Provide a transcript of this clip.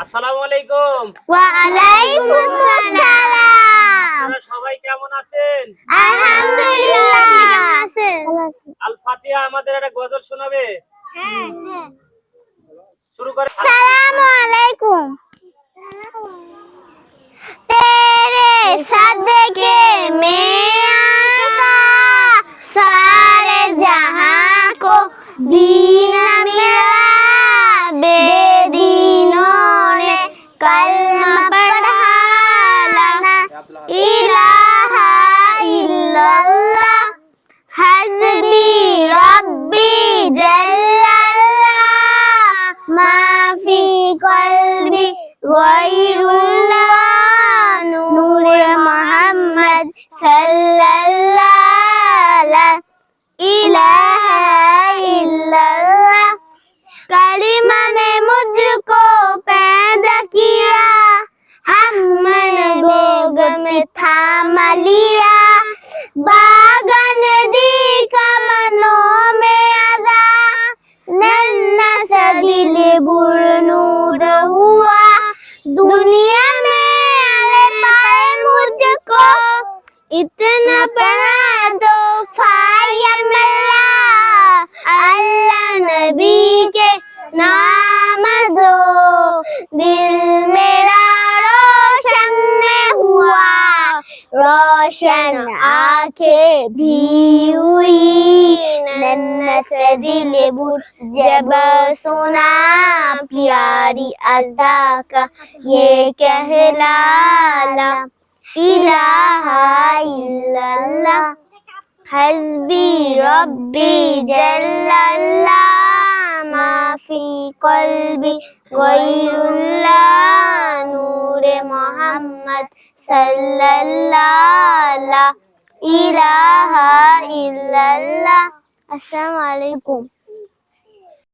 আসসালামু আলাইকুম। সবাই কেমন আছেন? আল আমাদের একটা গজল শোনাবে? হ্যাঁ, হ্যাঁ। শুরু আলাইকুম। সাদে গয়রুল্লাহ নূরে মোহাম্মদ সাল্লাল্লাহ ইলাহা इतना बड़ा मिला। अल्लाह नबी के नाम दो। दिल मेरा रोशन हुआ। रोशन आँखें भी हुई। से दिल बुर जब सुना। प्यारी अदा का ये कहलाला ইলাহা ইল্লাল্লাহ। হাসবি রব্বি জাল্লাল্লাহ। মা ফি কলবি গৈরুল্লাহ নূরে মোহাম্মদ সাল্লাল্লাহ। ইলাহা ইল্লাল্লাহ। আসসালামু আলাইকুম।